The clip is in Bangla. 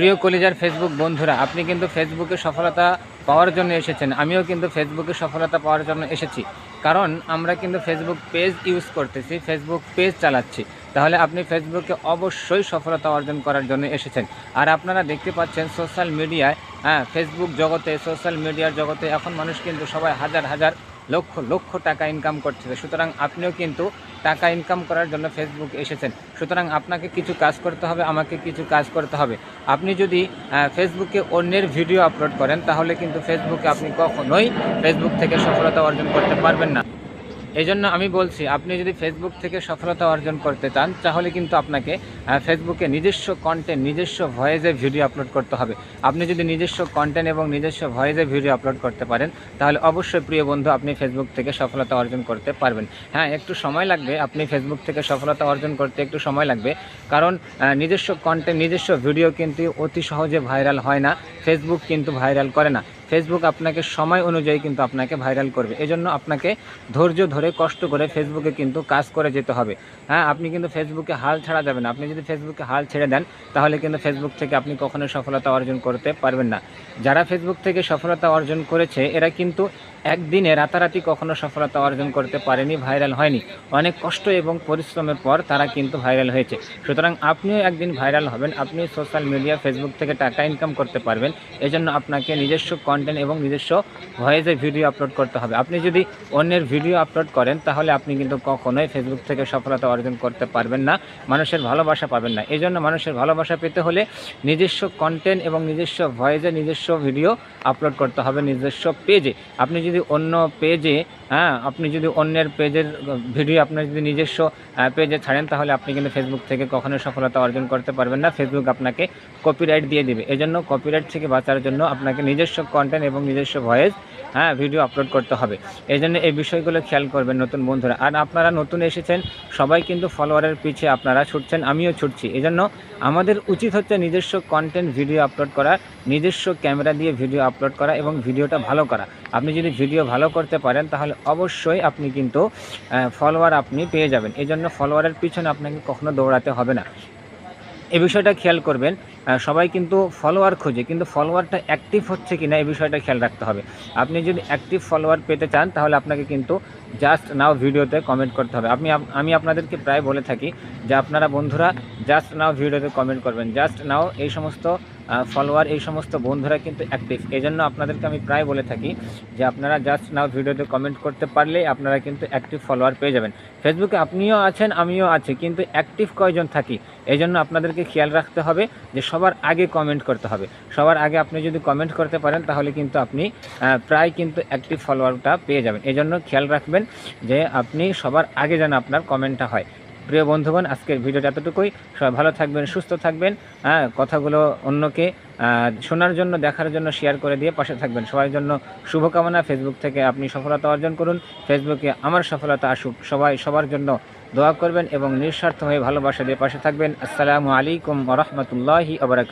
প্রিয় কলিজার ফেসবুক বন্ধুরা, আপনি কিন্তু ফেসবুকে সফলতা পাওয়ার জন্য এসেছেন। আমিও কিন্তু ফেসবুকে সফলতা পাওয়ার জন্য এসেছি। কারণ আমরা কিন্তু ফেসবুক পেজ ইউজ করতেছি ফেসবুক পেজ চালাচ্ছি। তাহলে আপনি ফেসবুকে অবশ্যই সফলতা অর্জন করার জন্য এসেছেন। আর আপনারা দেখতে পাচ্ছেন সোশ্যাল মিডিয়ায় হ্যাঁ ফেসবুক জগতে সোশ্যাল মিডিয়ার জগতে এখন মানুষ কিন্তু সবাই হাজার হাজার লক্ষ লক্ষ টাকা ইনকাম করছে সুতরাং আপনিও কিন্তু টাকা ইনকাম করার জন্য ফেসবুক এসেছেন। সুতরাং আপনাকে কিছু কাজ করতে হবে, আমাকে কিছু কাজ করতে হবে। আপনি যদি ফেসবুকে অন্যের ভিডিও আপলোড করেন, তাহলে কিন্তু ফেসবুকে আপনি কখনোই ফেসবুক থেকে সফলতা অর্জন করতে পারবেন না। এই জন্য আমি বলছি, আপনি যদি ফেসবুক থেকে সফলতা অর্জন করতে চান, তাহলে কিন্তু আপনাকে ফেসবুকে নিজস্ব কন্টেন্ট নিজস্ব ভয়েসে ভিডিও আপলোড করতে হবে। আপনি যদি নিজস্ব কন্টেন্ট এবং নিজস্ব ভয়েসে ভিডিও আপলোড করতে পারেন, তাহলে অবশ্যই প্রিয় বন্ধু, আপনি ফেসবুক থেকে সফলতা অর্জন করতে পারবেন। হ্যাঁ একটু সময় লাগবে, আপনি ফেসবুক থেকে সফলতা অর্জন করতে একটু সময় লাগবে, কারণ নিজস্ব কন্টেন্ট নিজস্ব ভিডিও কিন্তু অতি সহজে ভাইরাল হয় না ফেসবুক কিন্তু ভাইরাল করে না। ফেসবুক আপনাকে সময় অনুযায়ী কিন্তু আপনাকে ভাইরাল করবে। এজন্য আপনাকে ধৈর্য ধরে, কষ্ট করে ফেসবুকে কিন্তু কাজ করে যেতে হবে। হ্যাঁ আপনি কিন্তু ফেসবুকে হাল ছাড়া যাবেন আপনি যদি ফেসবুকে হাল ছেড়ে দেন, তাহলে কিন্তু ফেসবুক থেকে আপনি কখনো সফলতা অর্জন করতে পারবেন না। যারা ফেসবুক থেকে সফলতা অর্জন করেছে, এরা কিন্তু একদিনে রাতারাতি কখনো সফলতা অর্জন করতে পারেনি ভাইরাল হয়নি। অনেক কষ্ট এবং পরিশ্রমের পর তারা কিন্তু ভাইরাল হয়েছে। সুতরাং আপনিও একদিন ভাইরাল হবেন আপনি সোশ্যাল মিডিয়া ফেসবুক থেকে টাকা ইনকাম করতে পারবেন। এজন্য আপনাকে নিজস্ব কন্টেন্ট এবং নিজস্ব ভয়েসে ভিডিও আপলোড করতে হবে। আপনি যদি অন্যের ভিডিও আপলোড করেন, তাহলে আপনি কিন্তু কখনোই ফেসবুক থেকে সফলতা অর্জন করতে পারবেন না। মানুষের ভালোবাসা পাবেন না। এই জন্য মানুষের ভালোবাসা পেতে হলে নিজস্ব কন্টেন্ট এবং নিজস্ব ভয়েসে নিজস্ব ভিডিও আপলোড করতে হবে নিজস্ব পেজে আপনি যদি অন্য পেজে হ্যাঁ আপনি যদি অন্যের পেজের ভিডিও আপনার যদি নিজস্ব পেজে ছাড়েন, তাহলে আপনি কিন্তু ফেসবুক থেকে কখনোই সফলতা অর্জন করতে পারবেন না। ফেসবুক আপনাকে কপিরাইট দিয়ে দিবে। এজন্য কপিরাইট থেকে বাঁচার জন্য আপনাকে নিজস্ব কন্টেন্ট এবং নিজস্ব ভয়েস হ্যাঁ ভিডিও আপলোড করতে হবে। এই জন্য এই বিষয়গুলো খেয়াল করবেন নতুন বন্ধুরা। আর আপনারা নতুন এসেছেন, সবাই কিন্তু ফলোয়ারের পিছে আপনারা ছুটছেন, আমিও ছুটছি। এই জন্য আমাদের উচিত হচ্ছে নিজস্ব কন্টেন্ট ভিডিও আপলোড করা, নিজস্ব ক্যামেরা দিয়ে ভিডিও আপলোড করা এবং ভিডিওটা ভালো করা। আপনি যদি ভিডিও ভালো করতে পারেন, তাহলে অবশ্যই আপনি কিন্তু ফলোয়ার আপনি পেয়ে যাবেন। এই জন্য ফলোয়ারের পিছনে আপনাকে কখনো দৌড়াতে হবে না। এ বিষয়টা খেয়াল করবেন। সবাই কিন্তু ফলোয়ার খোঁজে, কিন্তু ফলোয়ারটা অ্যাক্টিভ হচ্ছে কি না এই বিষয়টা খেয়াল রাখতে হবে। আপনি যদি অ্যাক্টিভ ফলোয়ার পেতে চান, তাহলে আপনাকে কিন্তু জাস্ট নাও ভিডিওতে কমেন্ট করতে হবে। আপনি আমি আপনাদেরকে প্রায় বলে থাকি যে আপনারা বন্ধুরা জাস্ট নাও ভিডিওতে কমেন্ট করবেন। জাস্ট নাও এই সমস্ত ফলোয়ার এই সমস্ত বন্ধুরা কিন্তু অ্যাক্টিভ এই জন্য আপনাদেরকে আমি প্রায় বলে থাকি যে আপনারা জাস্ট নাও ভিডিওতে কমেন্ট করতে পারলেই আপনারা কিন্তু অ্যাক্টিভ ফলোয়ার পেয়ে যাবেন। ফেসবুকে আপনিও আছেন, আমিও আছি, কিন্তু অ্যাক্টিভ কয়জন থাকি? এই জন্য আপনাদেরকে খেয়াল রাখতে হবে যে সবার আগে কমেন্ট করতে হবে। সবার আগে আপনি যদি কমেন্ট করতে পারেন, তাহলে কিন্তু আপনি প্রায় কিন্তু অ্যাক্টিভ ফলোয়ারটা পেয়ে যাবেন। এই জন্য খেয়াল রাখবেন যে আপনি সবার আগে যেন আপনার কমেন্টটা হয়। প্রিয় বন্ধুগণ, আজকের ভিডিওটা এতটুকুই। সবাই ভালো থাকবেন, সুস্থ থাকবেন হ্যাঁ কথাগুলো অন্যকে শোনার জন্য, দেখার জন্য শেয়ার করে দিয়ে পাশে থাকবেন। সবার জন্য শুভকামনা। ফেসবুক থেকে আপনি সফলতা অর্জন করুন। ফেসবুকে আমার সফলতা আসুক। সবাই সবার জন্য দোয়া করবেন এবং নিঃস্বার্থ হয়ে ভালোবাসা দিয়ে পাশে থাকবেন। আসসালামু আলাইকুম রহমতুল্লাহি আবরাকাত